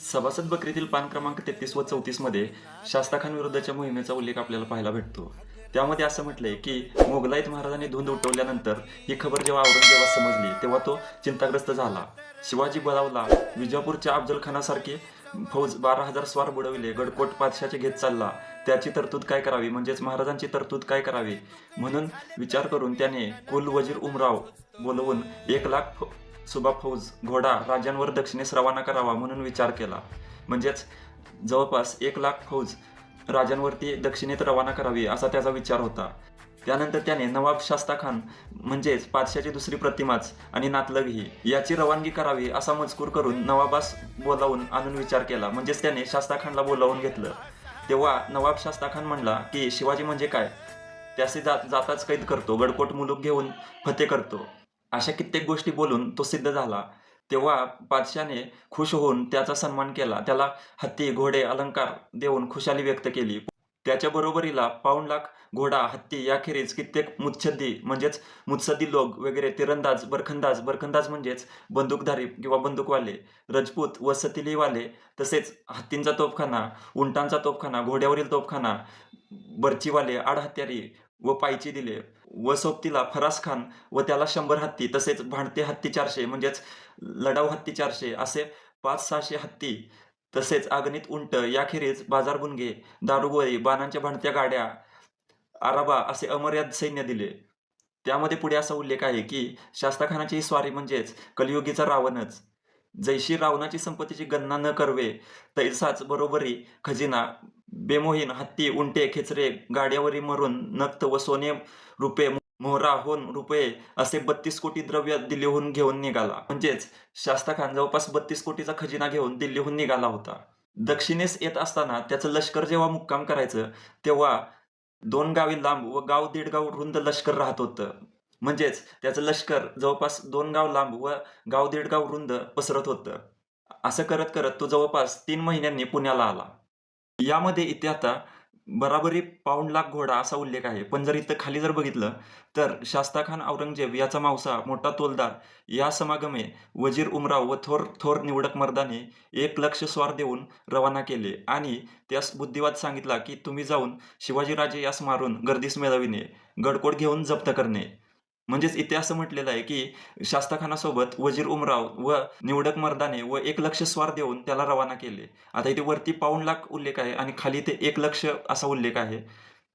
सभासद बकरीतील पान क्रमांक तेहतीस व चौतीसमध्ये शास्ताखान विरुद्धच्या मोहिमेचा उल्लेख आपल्याला पाहायला भेटतो. त्यामध्ये असं म्हटलंय की मोगलाईत महाराजांनी धुंद उठवल्यानंतर ही खबर जेव्हा औरंगजेबास समजली तेव्हा तो चिंताग्रस्त झाला. शिवाजी बळावला विजापूरच्या अफजल खानासारखे फौज बारा हजार स्वार बुडविले गडकोट पादशाचे घेत चालला. त्याची तरतूद काय करावी? म्हणजेच महाराजांची तरतूद काय करावी? म्हणून विचार करून त्याने कुल वजीर उमराव बोलवून एक लाख सुबा फौज घोडा राजांवर दक्षिणेस रवाना करावा म्हणून विचार केला. म्हणजेच जवळपास एक लाख फौज राजांवरती दक्षिणेत रवाना करावी असा त्याचा विचार होता. त्यानंतर त्याने नवाब शास्ता खान म्हणजेच पाचशाची दुसरी प्रतिमाच आणि नातलगही याची रवानगी करावी असा मजकूर करून नवाबास बोलावून आणून विचार केला. म्हणजेच त्याने शास्ता खानला बोलावून घेतलं. तेव्हा नवाब शास्ता खान म्हणला की शिवाजी म्हणजे काय? त्याचे जात जाताच कैद करतो गडकोट मुलूक घेऊन फते करतो. अशा कित्येक गोष्टी बोलून तो सिद्ध झाला. तेव्हा पादशाने खुश होऊन त्याचा सन्मान केला. त्याला हत्ती घोडे अलंकार देऊन खुशाली व्यक्त केली. त्याच्या बरोबरीला पाऊण लाख घोडा हत्ती याखेरीज कित्येक मुत्सद्दी म्हणजेच मुत्सद्दी लोक वगैरे तिरंदाज बरखंदाज बरखंदाज म्हणजेच बंदूकधारी किंवा बंदूकवाले रजपूत व सतिलीवाले तसेच हत्तींचा तोफखाना उंटांचा तोफखाना घोड्यावरील तोफखाना बर्चीवाले आडहत्यारी व पायची दिले. व सोबतीला फरास खान व त्याला शंभर हत्ती तसेच भांडते हत्ती चारशे म्हणजेच लढाऊ हत्ती चारशे असे पाच सहाशे हत्ती तसेच आगणित उंट याखेरीज बाजारबुनगे दारुगोळी बाणांच्या भांडत्या गाड्या आराबा असे अमर्याद सैन्य दिले. त्यामध्ये पुढे असा उल्लेख आहे की शास्ताखानाची ही स्वारी म्हणजेच कलियुगीचा रावणच. जैशी रावणाची संपत्तीची गणना न करवे तैसाच बरोबरी खजिना बेमोहीन हत्ती उंटे खेचरे गाड्यावरी मरून नक्त व सोने रुपये मोहरा होऊन रुपये असे बत्तीस कोटी द्रव्य दिल्लीहून घेऊन निघाला. म्हणजेच शास्ता खान जवळपास बत्तीस कोटीचा खजिना घेऊन दिल्लीहून निघाला होता. दक्षिणेस येत असताना त्याचं लष्कर जेव्हा मुक्काम करायचं तेव्हा दोन गावी लांब व गाव दीड गाव रुंद लष्कर राहत होतं. म्हणजेच त्याचं लष्कर जवळपास दोन गाव लांब व गाव दीड गाव रुंद पसरत होतं. असं करत करत तो जवळपास तीन महिन्यांनी पुण्याला आला. यामध्ये इथे आता बराबरी पाऊंड लाख घोडा असा उल्लेख आहे. पण जर इथं खाली जर बघितलं तर शास्ता खान औरंगजेब याचा मावसा मोठा तोलदार या समागमे वजीर उमराव व थोर थोर निवडक मर्दाने एक लक्ष स्वार देऊन रवाना केले. आणि त्यास बुद्धिवाद सांगितला की तुम्ही जाऊन शिवाजीराजे यास मारून गर्दीस मिळविणे गडकोड घेऊन जप्त करणे. म्हणजेच इथे असं म्हटलेलं आहे की शास्ताखानासोबत वजीर उमराव व निवडक मर्दाने व एक लक्ष स्वार देऊन त्याला रवाना केले. आता इथे वरती पाऊण लाख उल्लेख आहे आणि खाली इथे एक लक्ष असा उल्लेख आहे.